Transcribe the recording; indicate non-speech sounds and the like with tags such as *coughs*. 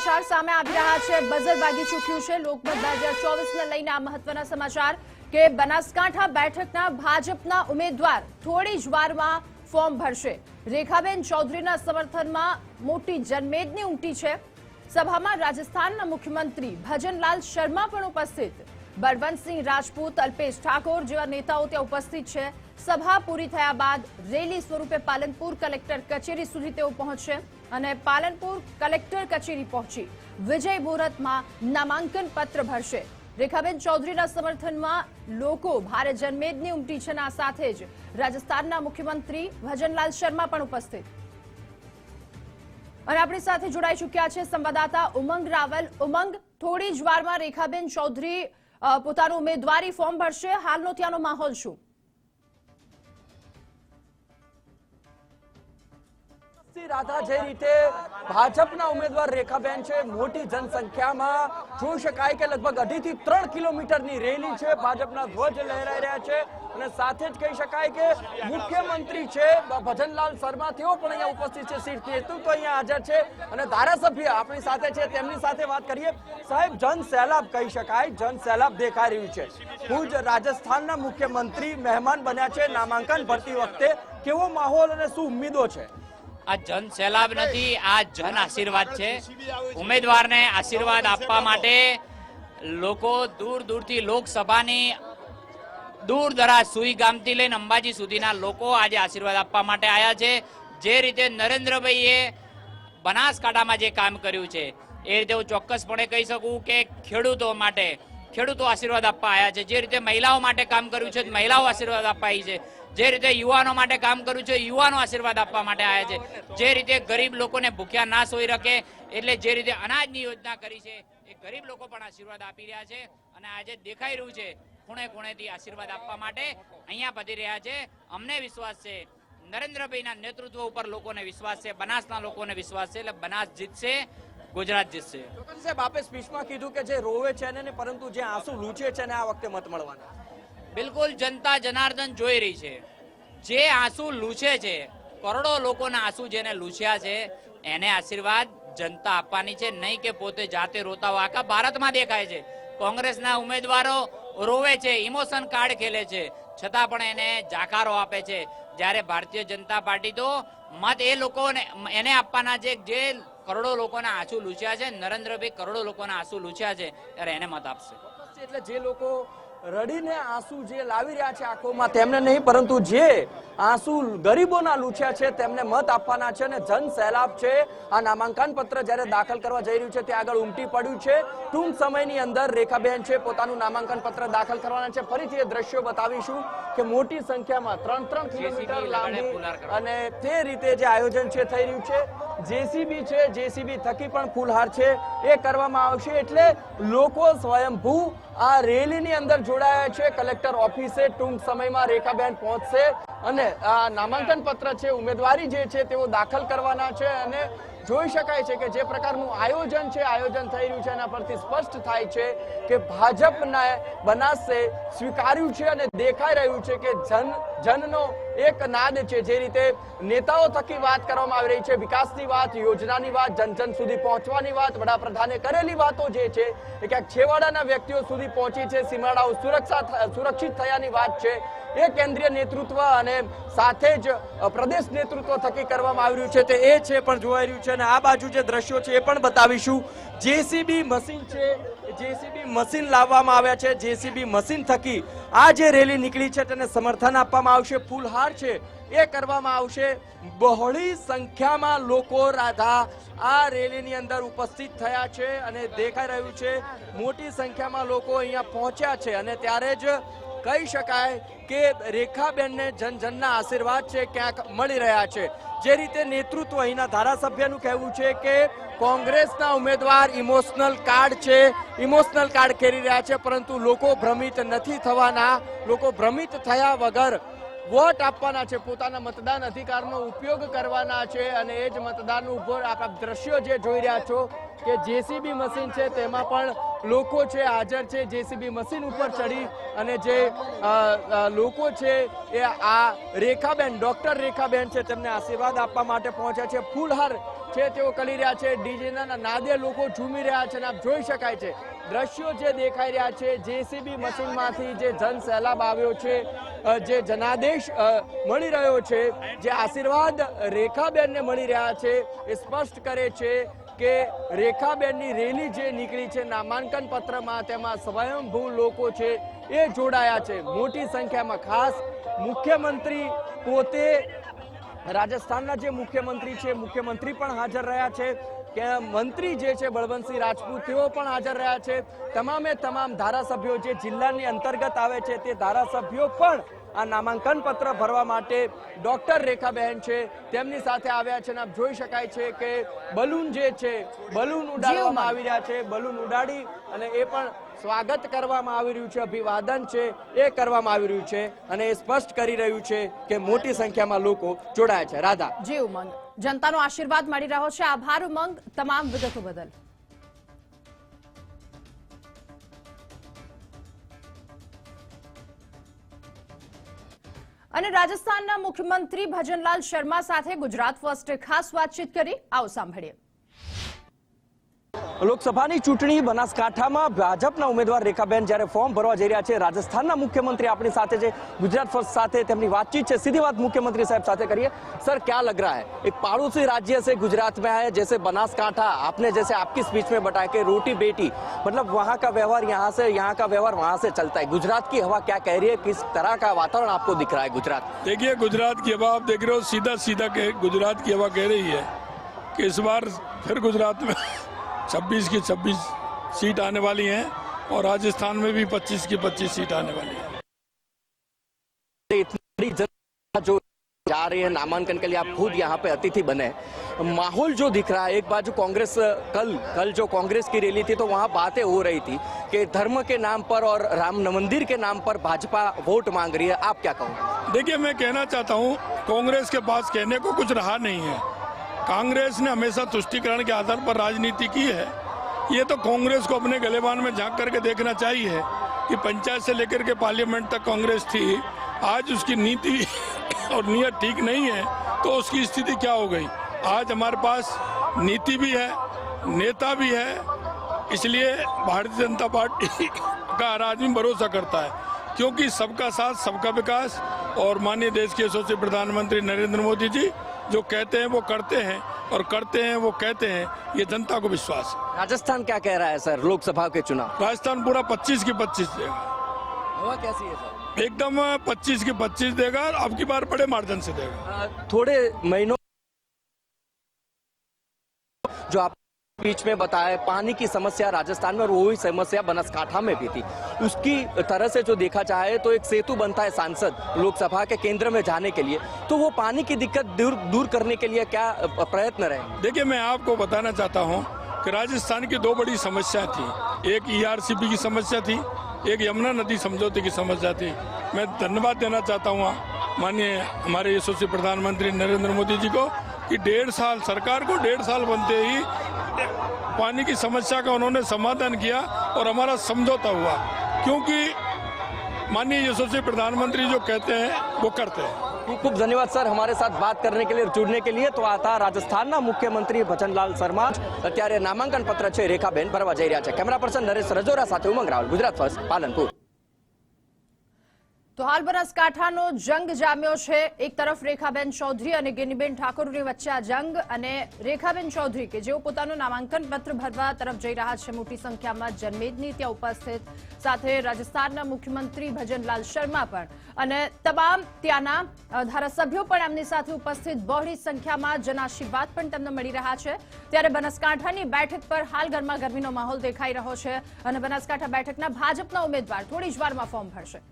સમાચાર સામે આવી રહ્યા છે. બઝર વાગી ચૂક્યું છે. લોકમત બે હજાર ચોવીસને લઈને આ મહત્વના સમાચાર કે બનાસકાંઠા બેઠકના ભાજપના ઉમેદવાર થોડી જ વારમાં ફોર્મ ભરશે. રેખાબેન ચૌધરીના સમર્થનમાં મોટી જનમેદની ઉમટી છે. સભામાં રાજસ્થાનના મુખ્યમંત્રી ભજનલાલ શર્મા પણ ઉપસ્થિત. બળવંતસિંહ રાજપૂત, અલ્પેશ ઠાકોર જેવા નેતાઓ ત્યાં ઉપસ્થિત છે. સભા પૂરી થયા બાદ રેલી સ્વરૂપે પાલનપુર કલેક્ટર કચેરી સુધી તેઓ પહોંચશે. અને પાલનપુર કલેક્ટર કચેરી પહોંચી. વિજય મુહૂર્તમાં નામાંકન પત્ર ભરશે. રેખાબેન ચૌધરીના સમર્થનમાં લોકો ભારે જનમેદની ઉમટી છે આ સાથે જ રાજસ્થાનના મુખ્યમંત્રી ભજનલાલ શર્મા પણ ઉપસ્થિત. અને આપણી સાથે જોડાઈ ચૂક્યા છે સંવાદદાતા ઉમંગ રાવલ. ઉમંગ, થોડી જ વારમાં રેખાબેન ચૌધરી પોતાનું ઉમેદવારી ફોર્મ ભરશે. હાલનો ત્યાંનો માહોલ શું? રાધા, જે રીતે ભાજપના ઉમેદવાર રેખાબેન છે, મોટી જનસંખ્યામાં જોઈ શકાય કે લગભગ અઢીથી ત્રણ કિલોમીટરની રેલી છે, ભાજપના ધ્વજ લહેરાઈ રહ્યા છે અને સાથે જ કહી શકાય કે મુખ્યમંત્રી છે ભજનલાલ શર્મા, તેઓ પણ અહીંયા ઉપસ્થિત છે સીટ નેતૃત્વ અહીંયા હાજર છે અને ધારાસભ્ય આપણી સાથે છે, તેમની સાથે વાત કરીએ. સાહેબ જન સૈલાબ કહી શકાય જન સૈલાબ દેખાઈ રહ્યું છે. ભુજ રાજસ્થાનના મુખ્યમંત્રી મહેમાન બન્યા છે, નામાંકન ભરતી વખતે. કેવો માહોલ અને શું ઉમ્મીદો છે? આ જન સેલાબ નથી, આ જન આશીર્વાદ છે. ઉમેદવારને આશીર્વાદ આપવા માટે લોકો દૂર દૂરથી લોકસભાની દૂર દરાજ સુઈ ગામથી લઈને અંબાજી સુધીના લોકો આજે આશીર્વાદ આપવા માટે આવ્યા છે. જે રીતે નરેન્દ્રભાઈએ બનાસકાંઠામાં જે કામ કર્યું છે, એ રીતે હું ચોક્કસપણે કહી શકું કે ખેડૂતો માટે ખેડૂતો આશીર્વાદ આપવા આવ્યા છે. જે રીતે મહિલાઓ માટે કામ કર્યું છે, મહિલાઓ આશીર્વાદ આપવા છે. જે રીતે યુવાનો માટે કામ કર્યું છે, યુવાનો આશીર્વાદ આપવા માટે આવ્યા છે. જે રીતે ગરીબ લોકોને ભૂખ્યા ના સોઈ શકે, એટલે જે રીતે અનાજની યોજના કરી છે, એ ગરીબ લોકો પણ આશીર્વાદ આપી રહ્યા છે અને આજે દેખાઈ રહ્યું છે ખૂણે ખૂણેથી આશીર્વાદ આપવા માટે અહીંયા પધી રહ્યા છે. અમને વિશ્વાસ છે, નરેન્દ્રભાઈના નેતૃત્વ ઉપર લોકોને વિશ્વાસ છે, બનાસના લોકોને વિશ્વાસ છે, એટલે બનાસ જીતશે. ગુજરાત જીતશે. સાહેબ આપે સ્પીચમાં કીધું કે જે રોવે છે ને પરંતુ જે આંસુ લૂછે છે ને આ વખતે મત મળવાના. બિલકુલ જનતા જનાર્દન જોઈ રહી છે. જે આંસુ લૂછે છે કરોડો લોકોના આંસુ જેને લૂછ્યા છે એને આશીર્વાદ જનતા આપવાની છે. નહીં કે પોતે જાતે રોતા હોય. આખા ભારતમાં દેખાય છે. કોંગ્રેસના ઉમેદવારો રોવે છે ઇમોશન કાર્ડ ખેલે છે. છતાં પણ એને જાકારો આપે છે. જ્યારે ભારતીય જનતા પાર્ટી તો મત એ લોકોને એને આપવાના છે જે કરોડો લોકોના આંસુ લૂછ્યા છે નરેન્દ્રભાઈ કરોડો લોકોના આંસુ લૂછ્યા છે ત્યારે એને મત આપશે. એટલે જે લોકો રડીને આંસુ જે લાવી રહ્યા છે આંખોમાં તેમને નહીં પરંતુ જે આંસુ ગરીબોના લૂછ્યા છે તેમને મત આપવાના છે અને જન સહેલાબ છે. આ નામાંકન પત્ર જ્યારે દાખલ કરવા જઈ રહ્યું છે ત્યાં આગળ ઉમટી પડ્યું છે. ટૂંક સમયની અંદર રેખાબેન છે પોતાનું નામાંકન પત્ર દાખલ કરવાના છે. ફરીથી એ દ્રશ્યો બતાવીશું કે મોટી સંખ્યામાં ત્રણ ત્રણ કિલોમીટર લાંબી અને તે રીતે જે આયોજન છે થઈ રહ્યું છે. જેસીબી છે, જેસીબી થકી પણ ફૂલહાર છે. એ કરવામાં આવશે એટલે લોકો સ્વયંભૂ આ રેલીની અંદર જોડાયા છે. કલેક્ટર ઓફિસે ટૂંક સમયમાં રેખાબેન પહોંચશે. અને આ નામાંકન પત્ર છે, ઉમેદવારી જે છે તેઓ દાખલ કરવાના છે. અને જોઈ શકાય છે કે જે પ્રકારનું આયોજન છે, આયોજન થઈ રહ્યું છે, એના પરથી સ્પષ્ટ થાય છે કે ભાજપના બનાસે સ્વીકાર્યું છે અને દેખાઈ રહ્યું છે કે જન, જનનો એક નાદ છે. જે રીતે નેતાઓ થકી વાત કરવામાં આવી રહી છે, વિકાસની વાત, યોજનાની વાત, જન જન સુધી પહોંચવાની વાત, વડાપ્રધાને કરેલી વાતો જે છે એ ક્યાંક છેવાડાના વ્યક્તિઓ સુધી પહોંચી છે. સીમાડાઓ સુરક્ષા, સુરક્ષિત થયાની વાત છે. એ કેન્દ્રીય નેતૃત્વ અને સાથે જ પ્રદેશ નેતૃત્વ થકી કરવામાં આવી રહ્યું છે. તે એ છે પણ જોવાઈ રહ્યું છે. અને આ બાજુ જે દ્રશ્યો છે એ પણ બતાવીશું. જેસીબી મશીન છે, જેસીબી મશીન લાવવામાં આવ્યા છે. જેસીબી મશીન થકી આ જે રેલી નીકળી છે તેને સમર્થન આપવામાં આવશે. ફૂલહાર છે, એ કરવામાં આવશે. બહોળી સંખ્યામાં લોકો રાધા આ રેલીની અંદર ઉપસ્થિત થયા છે અને દેખાઈ રહ્યું છે. મોટી સંખ્યામાં લોકો અહીંયા પહોંચ્યા છે. અને ત્યારે જ કહી શકાય કે રેખાબેનને જનજનના આશીર્વાદ છે, ક્યાંક મળી રહ્યા છે. જે રીતે નેતૃત્વ અહીંના ધારાસભ્યનું કહેવું છે કે કોંગ્રેસના ઉમેદવાર ઇમોશનલ કાર્ડ છે, ઇમોશનલ કાર્ડ ખેરી રહ્યા છે, પરંતુ લોકો ભ્રમિત નથી થવાના. લોકો ભ્રમિત થયા વગર વોટ આપવાના છે, પોતાના મતદાન અધિકારનો ઉપયોગ કરવાના છે અને એ જ મતદાનનું ઉપર આપ દ્રશ્યો જે જોઈ રહ્યા છો કે જેસીબી મશીન છે, તેમાં પણ લોકો છે, હાજર છે, જેસીબી મશીન ઉપર ચડી અને જે લોકો છે, એ આ રેખાબેન, ડોક્ટર રેખાબેન છે, તેમને આશીર્વાદ આપવા માટે પહોંચ્યા છે. ફૂલહાર છે, તેઓ કરી રહ્યા છે. ડીજેના નાદે લોકો ઝૂમી રહ્યા છે અને આપ જોઈ શકાય છે દ્રશ્યો જે દેખાઈ રહ્યા છે જેસીબી મશીનમાંથી જે જન સહેલાબ આવ્યો છે જે જનાદેશ મળી રહ્યો છે, જે આશીર્વાદ રેખાબેનને મળી રહ્યા છે, એ સ્પષ્ટ કરે છે કે રેખાબેનની રેલી જે નીકળી છે, નામાંકન પત્રમાં તેમાં સ્વયંભૂ લોકો છે, એ જોડાયા છે. મોટી સંખ્યામાં ખાસ મુખ્યમંત્રી પોતે રાજસ્થાનના જે મુખ્યમંત્રી છે, મુખ્યમંત્રી પણ હાજર રહ્યા છે. કે મંત્રી જે છે બળવંતસિંહ રાજપૂત તેઓ પણ હાજર રહ્યા છે. તમામે તમામ ધારાસભ્યો જે જિલ્લાની અંતર્ગત આવે છે તે ધારાસભ્યો પણ આ નામાંકન પત્ર ભરવા માટે ડોક્ટર રેખાબહેન છે તેમની સાથે આવ્યા છે અને આપ જોઈ શકાય છે કે બલૂન જે છે બલૂન ઉડાડવામાં આવી રહ્યા છે. બલૂન ઉડાડી અને એ પણ સ્વાગત કરવામાં આવી રહ્યું છે, અભિવાદન છે, એ કરવામાં આવી રહ્યું છે અને એ સ્પષ્ટ કરી રહ્યું છે કે મોટી સંખ્યામાં લોકો જોડાયા છે. રાધા. જી, ઉમંગ. જનતાનો આશીર્વાદ મળી રહ્યો છે. આભાર, ઉમંગ. તમામ વિગતો બદલ. અને રાજસ્થાનના મુખ્યમંત્રી ભજનલાલ શર્મા સાથે ગુજરાત ફર્સ્ટે ખાસ વાતચીત કરી. આવો સાંભળીએ. लोकसभा ચૂંટણી બનાસકાંઠામાં ભાજપના ઉમેદવાર રેખાબેન જ્યારે ફોર્મ ભરવા જઈ રહ્યા છે, રાજસ્થાનના મુખ્યમંત્રી આપણી સાથે છે. ગુજરાત ફર્સ્ટ સાથે તેમની बातचीत है सीधी बात मुख्यमंत्री साहब साथ करिए सर क्या लग रहा है एक पड़ोसी राज्य से गुजरात में है जैसे बनासकांठा आपने जैसे आपकी स्पीच में बताया कि रोटी बेटी मतलब वहाँ का व्यवहार यहाँ से यहाँ का व्यवहार वहाँ से चलता है गुजरात की हवा क्या कह रही है किस तरह का वातावरण आपको दिख रहा है गुजरात देखिए गुजरात की हवा आप देख रहे हो सीधा सीधा गुजरात की हवा कह रही है कि इस बार फिर गुजरात में 26 की 26 सीट आने वाली हैं और राजस्थान में भी 25 की 25 सीट आने वाली है। इतनी बड़ी जनता जो जा रही है नामांकन के लिए आप खुद यहाँ पे अतिथि बने। माहौल जो दिख रहा है एक बार जो कांग्रेस कल कल जो कांग्रेस की रैली थी तो वहाँ बातें हो रही थी कि धर्म के नाम पर और राम मंदिर के नाम पर भाजपा वोट मांग रही है। आप क्या कहोगे? देखिए मैं कहना चाहता हूँ कांग्रेस के पास कहने को कुछ रहा नहीं है। कांग्रेस ने हमेशा तुष्टिकरण के आधार पर राजनीति की है। ये तो कांग्रेस को अपने गलेबान में झाँक करके देखना चाहिए कि पंचायत से लेकर के पार्लियामेंट तक कांग्रेस थी। आज उसकी नीति *coughs* और नीयत ठीक नहीं है तो उसकी स्थिति क्या हो गई? आज हमारे पास नीति भी है, नेता भी है, इसलिए भारतीय जनता पार्टी *coughs* का हर आदमी भरोसा करता है। क्योंकि सबका साथ, सबका विकास और माननीय देश के यशस्वी प्रधानमंत्री नरेंद्र मोदी जी जो कहते हैं वो करते हैं और करते हैं वो कहते हैं ये जनता को विश्वास है। राजस्थान क्या कह रहा है सर लोकसभा के चुनाव? राजस्थान पूरा 25 की 25 देगा। हवा कैसी है सर? एकदम 25 की 25 देगा और अब की बार बड़े मार्जिन से देगा। थोड़े महीनों जो आप बीच में बताया, पानी की समस्या राजस्थान में और वही समस्या बनासकांठा में भी थी। उसकी तरह से जो देखा जाए तो एक सेतु बनता है सांसद लोकसभा के केंद्र में जाने के लिए। तो वो पानी की दिक्कत दूर दूर करने के लिए क्या प्रयत्न रहे? देखिए, मैं आपको बताना चाहता हूँ कि राजस्थान की दो बड़ी समस्या थी। एक ईआरसीपी की समस्या थी, एक यमुना नदी समझौते की समस्या थी। मैं धन्यवाद देना चाहता हूँ माननीय हमारे यशस्वी प्रधानमंत्री नरेंद्र मोदी जी को कि डेढ़ साल, सरकार को डेढ़ साल बनते ही पानी की समस्या का उन्होंने समाधान किया और हमारा समझौता हुआ क्योंकि माननीय यशस्वी प्रधानमंत्री जो कहते हैं वो करते हैं ખૂબ ખૂબ ધન્યવાદ સર हमारे साथ बात करने के लिए और जुड़ने के लिए તો આ હતા રાજસ્થાનના મુખ્યમંત્રી ભજનલાલ શર્મા અત્યારે નામાંકન પત્ર છે રેખાબેન ભરવા જઈ રહ્યા છે કેમેરા પર્સન નરેશ રજોરા સાથે ઉમંગ રાવલ ગુજરાત ફર્સ્ટ પાલનપુર તો હાલ બનાસકાંઠાનો જંગ જામ્યો છે. એક તરફ રેખાબેન ચૌધરી અને ગેનીબેન ઠાકોરની વચ્ચે આ જંગ અને રેખાબેન ચૌધરી કે જેઓ પોતાનું નામાંકન પત્ર ભરવા તરફ જઈ રહ્યા છે, મોટી સંખ્યામાં જનમેદની ત્યાં ઉપસ્થિત. સાથે રાજસ્થાનના મુખ્યમંત્રી ભજનલાલ શર્મા પણ. અને તમામ ત્યાંના ધારાસભ્યો પણ એમની સાથે ઉપસ્થિત. બહોળી સંખ્યામાં જનાશીર્વાદ પણ તેમને મળી રહ્યા છે. ત્યારે બનાસકાંઠાની બેઠક પર હાલ ગરમા ગરમીનો માહોલ દેખાઈ રહ્યો છે અને બનાસકાંઠા બેઠકના ભાજપના ઉમેદવાર થોડી જ વારમાં ફોર્મ ભરશે.